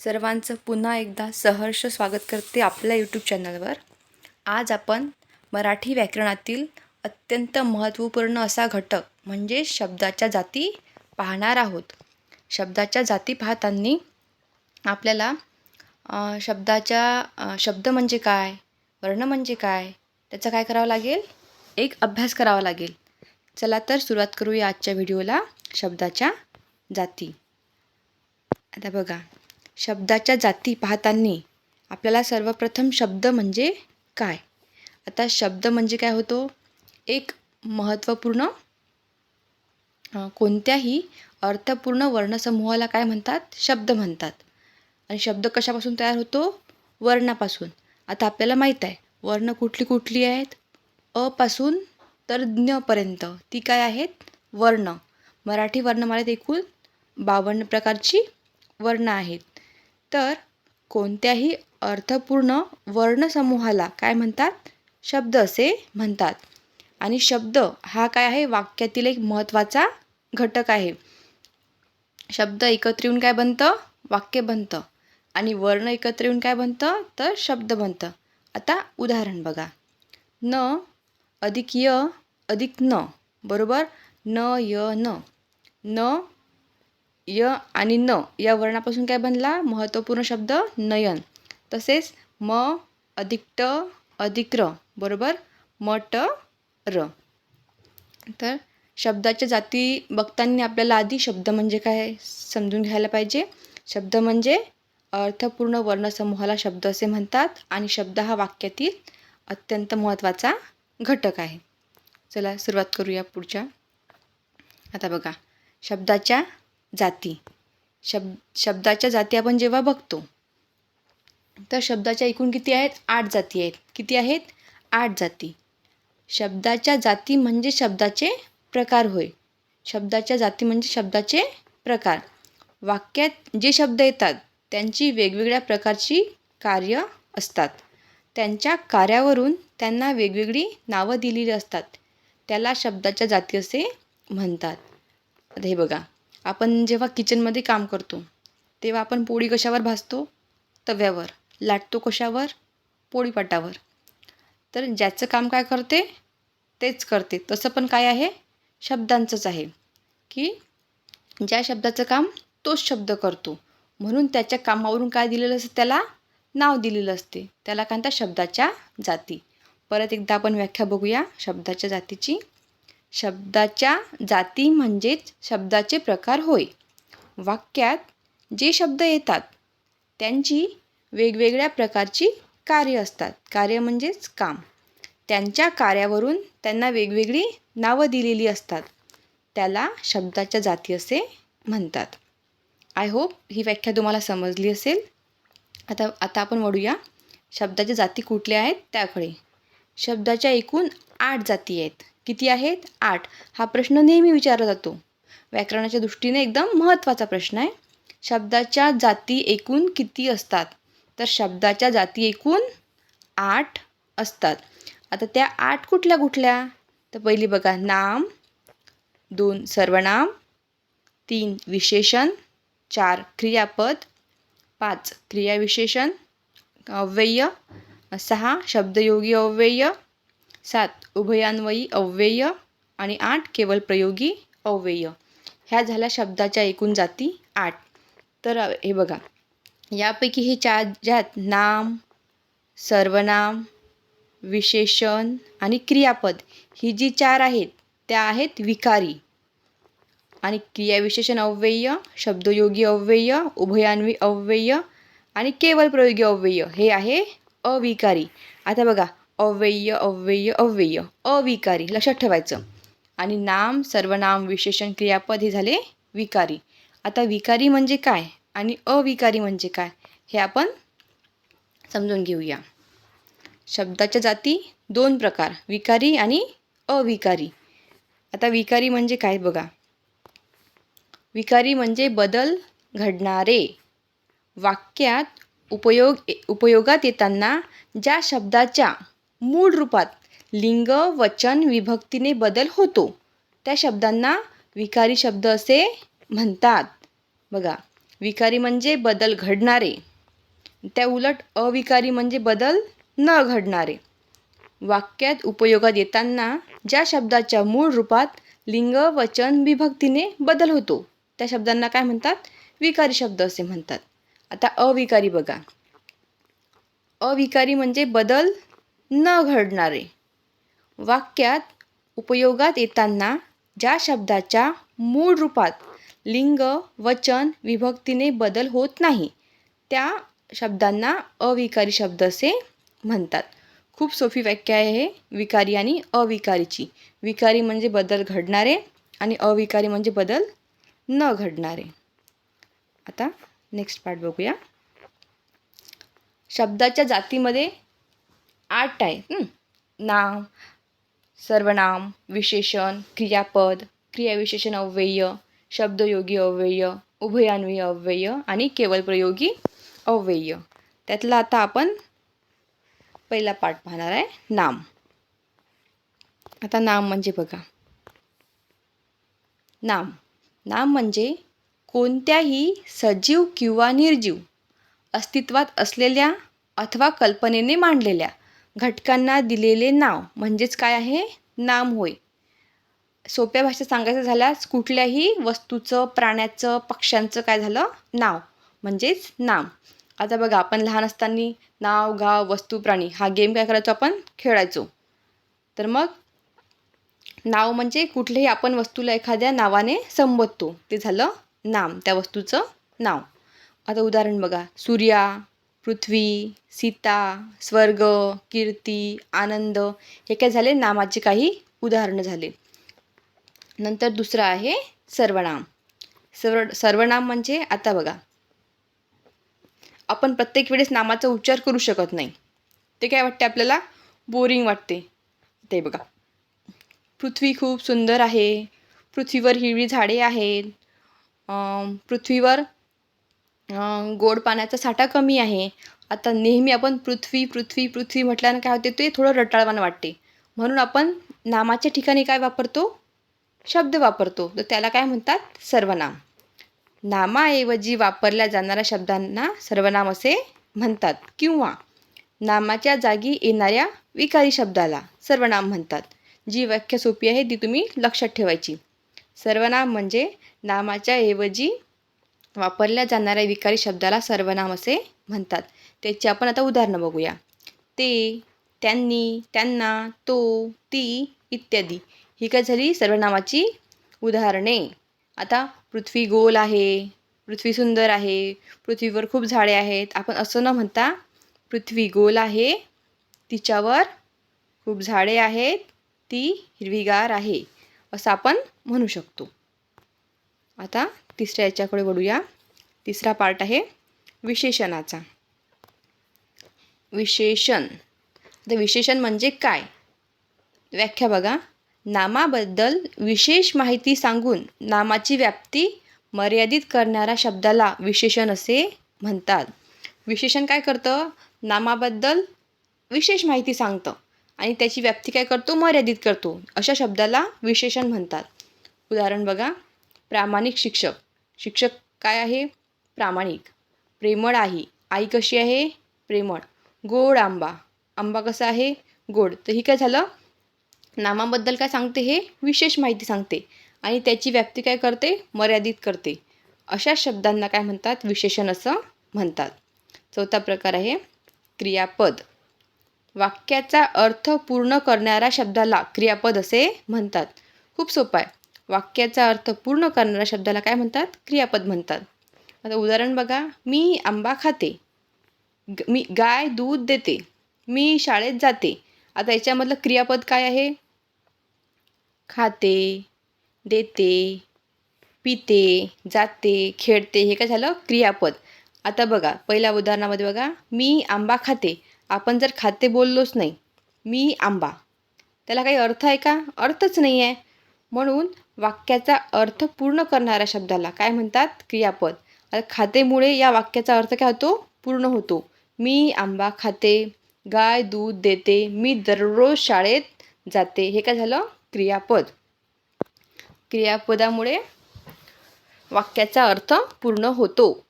सर्वांचं पुन्हा एकदा सहर्ष स्वागत करते आपल्या यूट्यूब चॅनलवर आज आपण मराठी व्याकरणातील अत्यंत महत्त्वपूर्ण असा घटक म्हणजे शब्दाच्या जाती पाहणार आहोत. शब्दाच्या जाती पाहताना आपल्याला शब्दाच्या शब्द म्हणजे काय वर्ण म्हणजे काय त्याचा काय करावं लागेल? एक अभ्यास करावा लागेल. चला तर सुरुवात करूया आजच्या व्हिडिओला शब्दाच्या जाती. आता बघा. शब्दाच्या जाती पाहताना आपल्याला सर्वप्रथम शब्द म्हणजे काय? आता शब्द म्हणजे काय होतो? एक महत्त्वपूर्ण कोणत्याही अर्थपूर्ण वर्णसमूहाला काय म्हणतात? शब्द म्हणतात. आणि शब्द कशापासून तयार होतो? वर्णापासून. आता आपल्याला माहीत आहे वर्ण कुठली कुठली आहेत? अपासून तर ज्ञपर्यंत ती काय आहेत? वर्ण. मराठी वर्णमालेत एकूण बावन्न प्रकारची वर्ण आहेत. तर कोणत्याही अर्थपूर्ण वर्णसमूहाला काय म्हणतात? शब्द असे म्हणतात. आणि शब्द हा काय आहे? वाक्यातील एक महत्त्वाचा घटक आहे. शब्द एकत्र येऊन काय बनतं? वाक्य बनतं. आणि वर्ण एकत्र येऊन काय बनतं? तर शब्द बनतं. आता उदाहरण बघा. न अधिक य अधिक न. बरोबर? न य न. न य आणि न या वर्णापासून काय बनला? महत्त्वपूर्ण शब्द नयन. तसेच म अधिक ट अधिक र बरोबर? म ट र तर शब्दाच्या जाती बघताना आपल्याला आधी शब्द म्हणजे काय समजून घ्यायला पाहिजे? शब्द म्हणजे अर्थपूर्ण वर्णसमूहाला शब्द असे म्हणतात आणि शब्द हा वाक्यातील अत्यंत महत्त्वाचा घटक आहे. चला सुरुवात करूया पुढच्या. आता बघा. शब्दाच्या जाती. शब शब्दाच्या जाती आपण जेव्हा बघतो तर शब्दाच्या एकूण किती आहेत? आठ जाती आहेत. किती आहेत? आठ जाती. शब्दाच्या जाती म्हणजे शब्दाचे प्रकार होय. शब्दाच्या जाती म्हणजे शब्दाचे प्रकार. वाक्यात जे शब्द येतात त्यांची वेगवेगळ्या प्रकारची कार्य असतात. त्यांच्या कार्यावरून त्यांना वेगवेगळी नावं दिलेली असतात. त्याला शब्दाच्या जाती असे म्हणतात. आता हे बघा. आपण जेव्हा किचनमध्ये काम करतो तेव्हा आपण पोळी कशावर भाजतो? तव्यावर. लाटतो कशावर? पोळीपाटावर. तर ज्याचं काम काय करते? तेच करते. तसं पण काय आहे? शब्दांचंच आहे. की ज्या शब्दाचं काम तोच शब्द करतो. म्हणून त्याच्या कामावरून काय दिलेलं असतं? त्याला नाव दिलेलं असते. त्याला काय म्हणतात? शब्दाच्या जाती. परत एकदा आपण व्याख्या बघूया. शब्दाच्या जातीची शब्दाच्या जाती म्हणजेच शब्दाचे प्रकार होय. वाक्यात जे शब्द येतात त्यांची वेगवेगळ्या प्रकारची कार्य असतात. कार्य म्हणजेच काम. त्यांच्या कार्यावरून त्यांना वेगवेगळी नावं दिलेली असतात. त्याला शब्दाच्या जाती असे म्हणतात. आय होप ही व्याख्या तुम्हाला समजली असेल. आता आता आपण वळूया. शब्दाच्या जाती कुठल्या आहेत? त्याकडे. शब्दाच्या एकूण आठ जाती आहेत. किती आहेत? आठ. हा प्रश्न नेहमी विचारला जातो. व्याकरणाच्या दृष्टीने एकदम महत्त्वाचा प्रश्न आहे. शब्दाच्या जाती एकूण किती असतात? तर शब्दाच्या जाती एकूण आठ असतात. आता त्या आठ कुठल्या कुठल्या? तर पहिली बघा नाम दोन सर्वनाम तीन विशेषण चार क्रियापद पाच क्रियाविशेषण अव्यय सहा शब्दयोगी अव्यय सात उभयान्वयी अव्यय आणि आठ केवळ प्रयोगी अव्यय. ह्या झाल्या शब्दाच्या एकूण जाती आठ. तर हे बघा. यापैकी हे चार ज्यात नाम सर्वनाम विशेषण आणि क्रियापद ही जी चार आहेत त्या आहेत विकारी. आणि क्रियाविशेषण अव्यय शब्दयोगी अव्यय उभयान्वी अव्यय आणि केवळ प्रयोगी अव्यय हे आहे अविकारी. आता बघा अव्यय अव्यय अव्यय. अविकारी. लक्षात ठेवायचं. आणि नाम सर्वनाम विशेषण क्रियापद हे झाले विकारी. आता विकारी म्हणजे काय आणि अविकारी म्हणजे काय हे आपण समजून घेऊया. शब्दाच्या जाती दोन प्रकार विकारी आणि अविकारी. आता विकारी म्हणजे काय बघा. विकारी म्हणजे बदल घडणारे. वाक्यात उपयोग उपयोगात येताना ज्या शब्दाच्या मूळ रूपात लिंग वचन विभक्तीने बदल होतो. त्या शब्दांना विकारी शब्द असे म्हणतात. बघा विकारी म्हणजे बदल घडणारे. त्या उलट अविकारी म्हणजे बदल न घडणारे. वाक्यात उपयोगात येताना ज्या शब्दाच्या मूळ रूपात लिंग वचन विभक्तीने बदल होतो त्या शब्दांना काय म्हणतात? विकारी शब्द असे म्हणतात. आता अविकारी बघा. अविकारी म्हणजे बदल न घडणारे. वाक्यात उपयोगात येताना ज्या शब्दाच्या मूळ रूपात लिंग वचन विभक्तीने बदल होत नाही त्या शब्दांना अविकारी शब्द असे म्हणतात. खूप सोपी व्याख्या आहे हे विकारी आणि अविकारीची. विकारी म्हणजे बदल घडणारे आणि अविकारी म्हणजे बदल न घडणारे. आता नेक्स्ट पार्ट बघूया. शब्दाच्या जातीमध्ये आठ आहे. नाम सर्वनाम विशेषण क्रियापद क्रियाविशेषण अव्यय शब्दयोगी अव्यय उभयान्वयी अव्यय आणि केवळ प्रयोगी अव्यय. त्यातला आता आपण पहिला पाठ पाहणार आहे नाम. आता नाम म्हणजे बघा. नाम. नाम म्हणजे कोणत्याही सजीव किंवा निर्जीव अस्तित्वात असलेल्या अथवा कल्पनेने मांडलेल्या घटकांना दिलेले नाव. म्हणजेच काय आहे? नाम होय. सोप्या भाषेत सांगायचं झाल्यास कुठल्याही वस्तूचं प्राण्याचं पक्ष्यांचं काय झालं? नाव. म्हणजेच नाम. आता बघा आपण लहान असताना नाव गाव वस्तू प्राणी हा गेम काय करायचो आपण? खेळायचो. तर मग नाव म्हणजे कुठल्याही आपण वस्तूला एखाद्या नावाने संबोधतो. ते झालं नाम त्या वस्तूचं नाव. आता उदाहरण बघा. सूर्या पृथ्वी सीता स्वर्ग कीर्ती आनंद हे काय झाले? नामाचे काही उदाहरणं झाले. नंतर दुसरं आहे सर्वनाम. सर्व सर्वनाम म्हणजे आता बघा. आपण प्रत्येक वेळेस नामाचा उच्चार करू शकत नाही. ते काय वाटते आपल्याला? बोरिंग वाटते. ते बघा. पृथ्वी खूप सुंदर आहे. पृथ्वीवर हिरवी झाडे आहेत. पृथ्वीवर गोड पाण्याचा साठा कमी आहे. आता नेहमी आपण पृथ्वी पृथ्वी पृथ्वी म्हटल्यानं काय होते? ते थोडं रटाळवान वाटते. म्हणून आपण नामाच्या ठिकाणी काय वापरतो? शब्द वापरतो. तर त्याला काय म्हणतात? सर्वनाम. नामाऐवजी वापरल्या जाणाऱ्या शब्दांना सर्वनाम असे म्हणतात. किंवा नामाच्या जागी येणाऱ्या विकारी शब्दाला सर्वनाम म्हणतात. जी व्याख्या सोपी आहे ती तुम्ही लक्षात ठेवायची. सर्वनाम म्हणजे नामाच्या ऐवजी वापरल्या जाणाऱ्या विकारी शब्दाला सर्वनाम असे म्हणतात. त्याची आपण आता उदाहरणं बघूया. ते त्यांनी त्यांना तो ती इत्यादी. ही काय झाली? सर्वनामाची उदाहरणे. आता पृथ्वी गोल आहे पृथ्वी सुंदर आहे पृथ्वीवर खूप झाडे आहेत. आपण असं न म्हणता पृथ्वी गोल आहे तिच्यावर खूप झाडे आहेत ती हिरवीगार आहे असं आपण म्हणू शकतो. आता तिसऱ्या याच्याकडे वळूया. तिसरा पार्ट आहे विशेषणाचा. विशेषण. तर विशेषण म्हणजे काय? व्याख्या बघा. नामाबद्दल विशेष माहिती सांगून नामाची व्याप्ती मर्यादित करणाऱ्या शब्दाला विशेषण असे म्हणतात. विशेषण काय करतं? नामाबद्दल विशेष माहिती सांगतं. आणि त्याची व्याप्ती काय करतो? मर्यादित करतो. अशा शब्दाला विशेषण म्हणतात. उदाहरण बघा. प्रामाणिक शिक्षक. शिक्षक काय आहे? प्रामाणिक. प्रेमळ आहे. आई कशी आहे? प्रेमळ. गोड आंबा. आंबा कसा आहे? गोड. तर ही काय झालं? नामाबद्दल काय सांगते हे? विशेष माहिती सांगते. आणि त्याची व्याप्ती काय करते? मर्यादित करते. अशा शब्दांना काय म्हणतात? विशेषण असं म्हणतात. चौथा प्रकार आहे. क्रियापद. वाक्याचा अर्थ पूर्ण करणाऱ्या शब्दाला क्रियापद असे म्हणतात. खूप सोपं आहे. वाक्याचा अर्थ पूर्ण करणाऱ्या शब्दाला काय म्हणतात? क्रियापद म्हणतात. आता उदाहरण बघा. मी आंबा खाते. ग मी गाय दूध देते. मी शाळेत जाते. आता याच्यामधलं क्रियापद काय आहे? खाते देते पिते जाते खेळते. हे काय झालं? क्रियापद. आता बघा. पहिल्या उदाहरणामध्ये बघा. मी आंबा खाते. आपण जर खाते बोललोच नाही. मी आंबा. त्याला काही अर्थ आहे का? अर्थच नाही आहे. म्हणून वाक्याचा अर्थ पूर्ण करणाऱ्या शब्दाला. काय म्हणतात? क्रियापद. आता खातेमुळे या वाक्याचा अर्थ काय होतो? पूर्ण होतो. मी आंबा खाते गाय दूध देते मी दररोज शाळेत जाते. हे काय झालं? क्रियापद. क्रियापदामुळे वाक्याचा अर्थ पूर्ण होतो.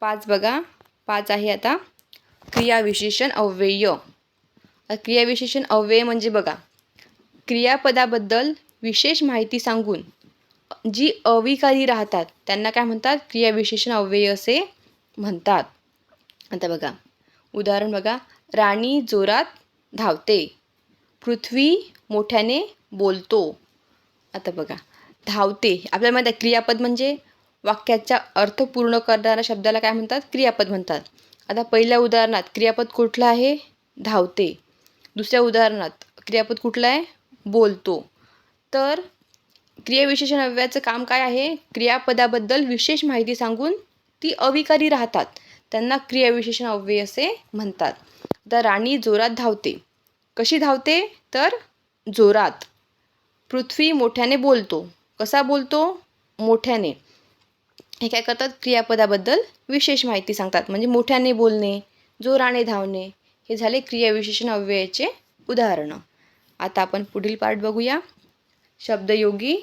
पाच बघा. पाच आहे आता. क्रियाविशेषण अव्यय. क्रियाविशेषण अव्यय म्हणजे बघा. क्रियापदाबद्दल विशेष माहिती सांगून जी अविकारी राहतात त्यांना काय म्हणतात? क्रियाविशेषण अव्यय असे म्हणतात. आता बघा. उदाहरण बघा. राणी जोरात धावते. पृथ्वी मोठ्याने बोलतो. आता बघा. धावते. आपल्याला माहिती आहे क्रियापद म्हणजे वाक्याचा अर्थ पूर्ण करणाऱ्या शब्दाला काय म्हणतात? क्रियापद म्हणतात. आता पहिल्या उदाहरणात क्रियापद कुठलं आहे? धावते. दुसऱ्या उदाहरणात क्रियापद कुठलं आहे? बोलतो. तर क्रियाविशेषण अव्ययाचं काम काय आहे? क्रियापदाबद्दल विशेष माहिती सांगून ती अविकारी राहतात. त्यांना क्रियाविशेषण अव्यय असे म्हणतात. तर राणी जोरात धावते. कशी धावते? तर जोरात. पृथ्वी मोठ्याने बोलतो. कसा बोलतो? मोठ्याने. हे काय करतात? क्रियापदाबद्दल विशेष माहिती सांगतात. म्हणजे मोठ्याने बोलणे जोराने धावणे हे झाले क्रियाविशेषण अव्ययाचे उदाहरणं. आता आपण पुढील पार्ट बघूया. शब्दयोगी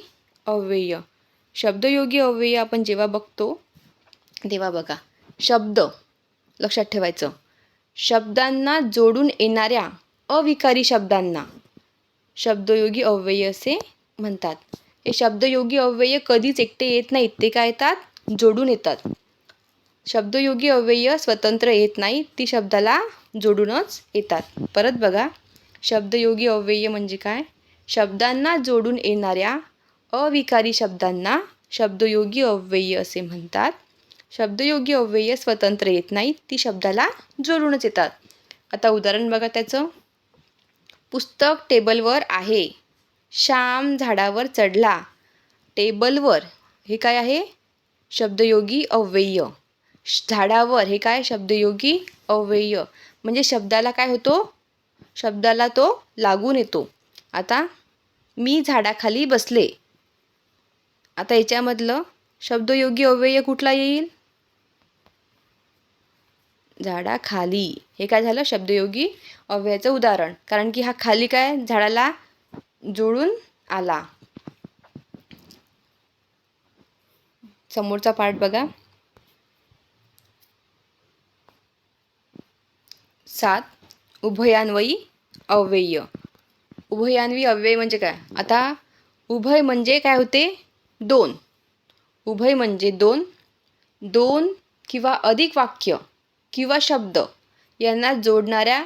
अव्यय. शब्दयोगी अव्यय आपण जेव्हा बघतो तेव्हा बघा. शब्द लक्षात ठेवायचं. शब्दांना जोडून येणाऱ्या अविकारी शब्दांना शब्दयोगी अव्यय असे म्हणतात. हे शब्दयोगी अव्यय कधीच एकटे येत नाहीत ते काय येतात? जोडून येतात. शब्दयोगी अव्यय स्वतंत्र येत नाही ती शब्दाला जोडूनच येतात. परत बघा. शब्दयोगी अव्यय म्हणजे काय? शब्दांना जोडून येणाऱ्या अविकारी शब्दांना शब्दयोगी अव्यय असे म्हणतात. शब्दयोगी अव्यय स्वतंत्र येत नाहीत ती शब्दाला जोडूनच येतात. आता उदाहरण बघा त्याचं. पुस्तक टेबलवर आहे. श्याम झाडावर चढला. टेबलवर हे काय आहे? शब्दयोगी अव्यय. झाडावर हे काय? शब्दयोगी अव्यय. म्हणजे शब्दाला काय होतो? शब्दाला तो लागून येतो. आता मी झाडाखाली बसले. आता याच्यामधलं शब्दयोगी अव्यय कुठला येईल? झाडाखाली. हे काय झालं? शब्दयोगी अव्ययाचं उदाहरण. कारण की हा खाली काय? झाडाला जोडून आला. समोरचा पार्ट बघा. सात. उभयान्वयी अव्यय उभयान्वयी अव्यय म्हणजे काय? आता उभय म्हणजे काय होते? दोन. उभय म्हणजे दोन. दोन किंवा अधिक वाक्य किंवा शब्द यांना जोडणाऱ्या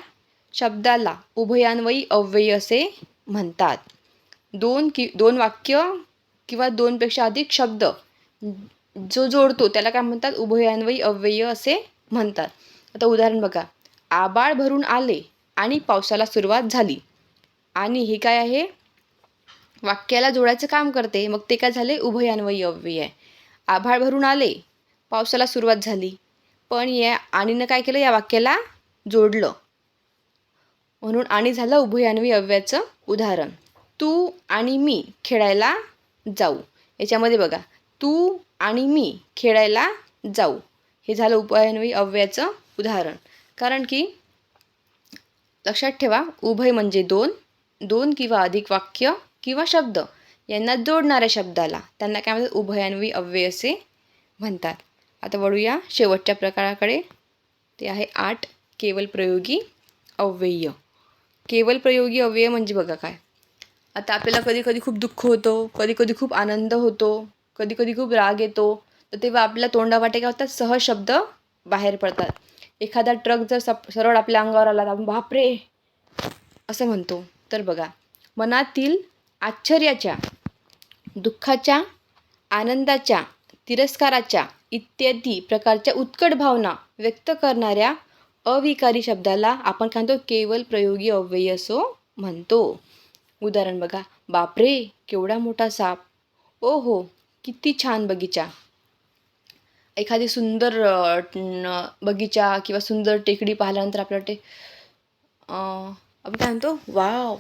शब्दाला उभयान्वयी अव्यय असे म्हणतात. दोन कि दोन वाक्य किंवा दोनपेक्षा अधिक शब्द जो जोडतो त्याला काय म्हणतात? उभयान्वयी अव्यय असे म्हणतात. आता उदाहरण बघा. आबाळ भरून आले आणि पावसाला सुरुवात झाली. आणि हे काय आहे? वाक्याला जोडायचं काम करते. मग ते काय झाले? उभयान्वयी अव्यय आहे आभाळ भरून आले. पावसाला सुरुवात झाली. पण या आणीनं काय केलं? या वाक्याला जोडलं. म्हणून आणि झालं उभयान्वयी अव्ययाचं उदाहरण. तू आणि मी खेळायला जाऊ. याच्यामध्ये बघा. तू आणि मी खेळायला जाऊ. हे झालं उभयान्वयी अव्ययाचं उदाहरण. कारण की लक्षात ठेवा उभय म्हणजे दोन दोन किंवा अधिक वाक्य किंवा शब्द यांना जोडणाऱ्या शब्दाला त्यांना काय म्हणतात? उभयान्वयी अव्यय असे म्हणतात. आता वळूया शेवटच्या प्रकाराकडे. ते आहे आठ केवल प्रयोगी अव्यय. केवल प्रयोगी अव्यय म्हणजे बघा काय? आता आपल्याला कधी कधी खूप दुःख होतं कधी कधी खूप आनंद होतो कधी कधी खूप राग येतो तर तेव्हा आपल्या तोंडावाटे काय होतात? सहज शब्द बाहेर पडतात. एखादा ट्रक जर सप सरळ आपल्या अंगावर आला तर आपण बापरे! असं म्हणतो. तर बघा मनातील आश्चर्याच्या दुःखाच्या आनंदाच्या तिरस्काराच्या इत्यादी प्रकारच्या उत्कट भावना व्यक्त करणाऱ्या अविकारी शब्दाला आपण काय म्हणतो? केवल प्रयोगी अव्यय असो म्हणतो. उदाहरण बघा बापरे! केवढा मोठा साप. ओ हो किती छान बगीचा. एखादी सुंदर न- बगीचा किंवा सुंदर टेकडी पाहिल्यानंतर आपलं वाटते आपण काय म्हणतो? वाव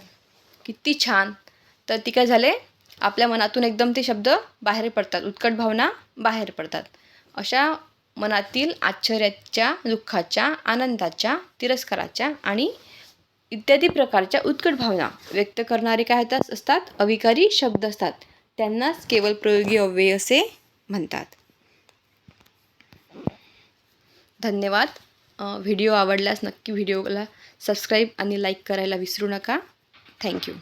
किती छान. तर ती काय झाले? आपल्या मनातून एकदम ते शब्द बाहेर पडतात. उत्कट भावना बाहेर पडतात. अशा मनातील आश्चर्याच्या दुःखाच्या आनंदाच्या तिरस्काराच्या आणि इत्यादी प्रकारच्या उत्कट भावना व्यक्त करणारे काय होतात असतात अविकारी शब्द असतात. त्यांनाच केवळ प्रयोगी अव्यय असे म्हणतात. धन्यवाद. व्हिडिओ आवडल्यास नक्की व्हिडिओला सबस्क्राईब आणि लाईक करायला विसरू नका. थँक्यू.